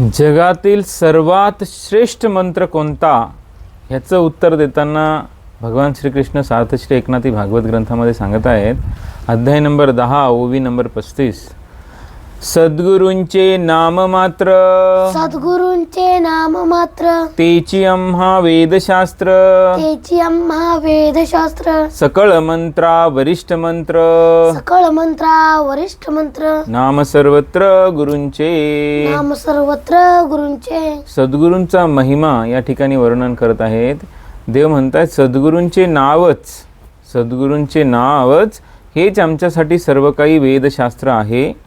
जगातील सर्वात श्रेष्ठ मंत्र कोणता? ह्याचं उत्तर देताना भगवान श्रीकृष्ण सार्थश्री एकनाथी भागवत ग्रंथामध्ये सांगत आहेत. अध्याय नंबर दहा ओवी नंबर पस्तीस. सद्गुरूंचे नाम मात्र. सद्गुरूंचे नाम मात्र. तेची आम्हा वेदशास्त्र. तेची आम्हा वेदशास्त्र. सकळ मंत्रा वरिष्ठ मंत्र. सकळ मंत्रा वरिष्ठ मंत्र. नाम सर्वत्र गुरूंचे. नाम सर्वत्र गुरूंचे. सद्गुरूंचा महिमा या ठिकाणी वर्णन करत आहेत. देव म्हणतात सद्गुरूंचे नावच सद्गुरूंचे नावच हेच आमच्यासाठी सर्व काही वेदशास्त्र आहे.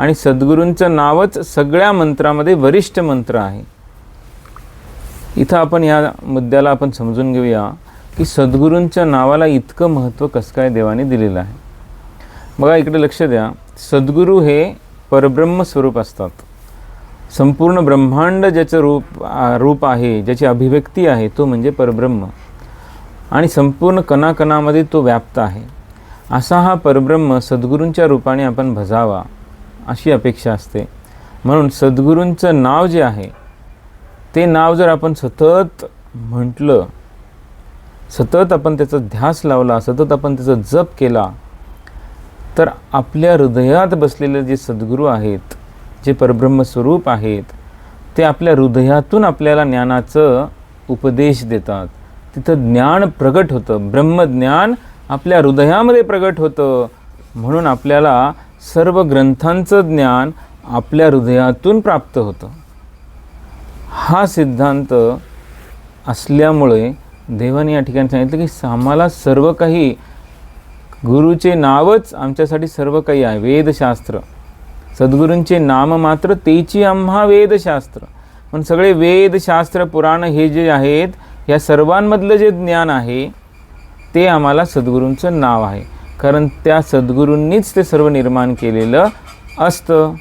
आणि सद्गुरूंचं नावच सगळ्या मंत्रामध्ये वरिष्ठ मंत्र आहे. इथं आपण या मुद्द्याला आपण समजून घेऊया की सद्गुरूंच्या नावाला इतकं महत्त्व कसं काय देवाने दिलेलं आहे. बघा इकडे लक्ष द्या. सद्गुरू हे परब्रह्म स्वरूप असतात. संपूर्ण ब्रह्मांड ज्याचं रूप रूप आहे ज्याची अभिव्यक्ती आहे तो म्हणजे परब्रह्म. आणि संपूर्ण कणाकणामध्ये तो व्याप्त आहे. असा हा परब्रह्म सद्गुरूंच्या रूपाने आपण भजावा. अशी अपेक्षा असते. म्हणून सद्गुरूंचं नाव जे आहे ते नाव जर आपण सतत म्हटलं सतत आपण त्याचा ध्यास लावला सतत आपण त्याचा जप केला तर आपल्या हृदयात बसलेले जे सद्गुरू आहेत जे परब्रह्म स्वरूप आहेत ते आपल्या हृदयातून आपल्याला ज्ञानाचं उपदेश देतात. तिथं ज्ञान प्रगट होतं. ब्रह्मज्ञान आपल्या हृदयामध्ये प्रगट होतं. म्हणून आपल्याला सर्व ग्रंथांचं ज्ञान आपल्या हृदयातून प्राप्त होतं. हा सिद्धांत असल्यामुळे देवाने या ठिकाणी सांगितलं की आम्हाला सर्व काही गुरुचे नावच आमच्यासाठी सर्व काही आहे. वेदशास्त्र. सद्गुरूंचे नाम मात्र तेची आम्हा वेदशास्त्र. पण सगळे वेदशास्त्र पुराण हे जे आहेत या सर्वांमधलं जे ज्ञान आहे ते आम्हाला सद्गुरूंचं नाव आहे. कारण त्या सद्गुरूंनीच ते सर्व निर्माण केलेलं असतं.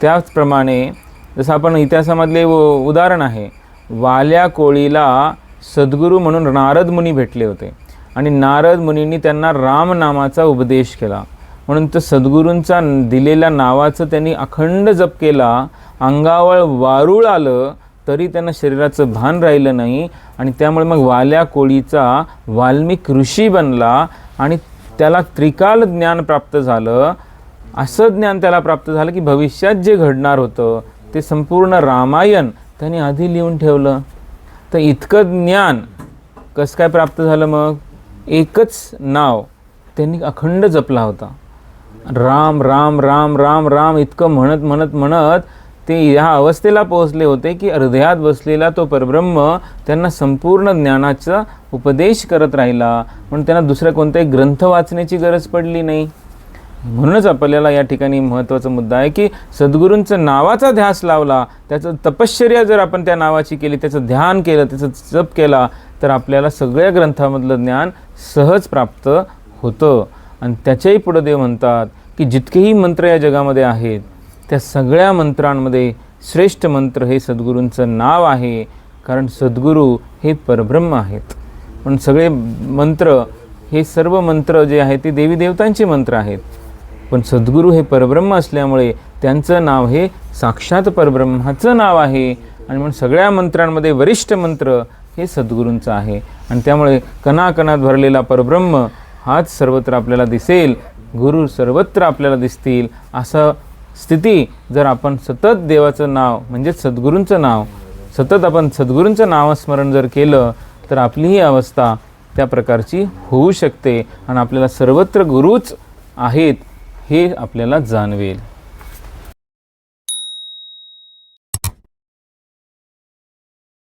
त्याचप्रमाणे जसं आपण इतिहासामधले उ- उदाहरण आहे वाल्या कोळीला सद्गुरू म्हणून नारद मुनी भेटले होते. आणि नारद मुनींनी त्यांना राम नामाचा उपदेश केला. म्हणून तर सद्गुरूंचा दिलेल्या नावाचं त्यांनी अखंड जप केला. अंगावर वारूळ आलं तरी त्यांना शरीराचं भान राहिलं नाही. आणि त्यामुळे मग वाल्या कोळीचा वाल्मिक ऋषी बनला. आणि त्याला त्रिकाल ज्ञान प्राप्त झालं. असं ज्ञान त्याला प्राप्त झालं की भविष्यात जे घडणार होतं ते संपूर्ण रामायण त्यांनी आधी लिहून ठेवलं. तर इतकं ज्ञान कसं काय प्राप्त झालं मग? एकच नाव. त्यांनी अखंड जपला होता. राम राम राम राम राम इतकं म्हणत म्हणत म्हणत ते ह्या अवस्थेला पोहोचले होते की हृदयात बसलेला तो परब्रह्म त्यांना संपूर्ण ज्ञानाचा उपदेश करत राहिला. म्हणून त्यांना दुसऱ्या कोणताही ग्रंथ वाचण्याची गरज पडली नाही. म्हणूनच आपल्याला या ठिकाणी महत्त्वाचा मुद्दा आहे की सद्गुरूंचं नावाचा ध्यास लावला त्याचं तपश्चर्या जर आपण त्या नावाची केली त्याचं ध्यान केलं त्याचं जप केला तर आपल्याला सगळ्या ग्रंथामधलं ज्ञान सहज प्राप्त होतं. आणि त्याच्याही पुढं देव म्हणतात की जितकेही मंत्र या जगामध्ये आहेत त्या सगळ्या मंत्रांमध्ये श्रेष्ठ मंत्र हे सद्गुरूंचं नाव आहे कारण सद्गुरू हे परब्रह्म आहेत. पण सगळे मंत्र हे सर्व मंत्र जे आहे ते देवी देवतांचे मंत्र आहेत. पण सद्गुरू हे परब्रह्म असल्यामुळे त्यांचं नाव हे साक्षात परब्रह्माचं नाव आहे. आणि म्हणून सगळ्या मंत्रांमध्ये वरिष्ठ मंत्र हे सद्गुरूंचं आहे. आणि त्यामुळे कणाकणात भरलेला परब्रह्म हाच सर्वत्र आपल्याला दिसेल गुरु सर्वत्र आपल्याला दिसतील असं स्थिती जर आपण सतत देवाचं नाव म्हणजेच सद्गुरूंचं नाव सतत आपण सद्गुरूंचं नामस्मरण जर केलं तर आपली ही अवस्था त्या प्रकारची होऊ शकते आणि आपल्याला सर्वत्र गुरुच आहेत हे आपल्याला जाणवेल.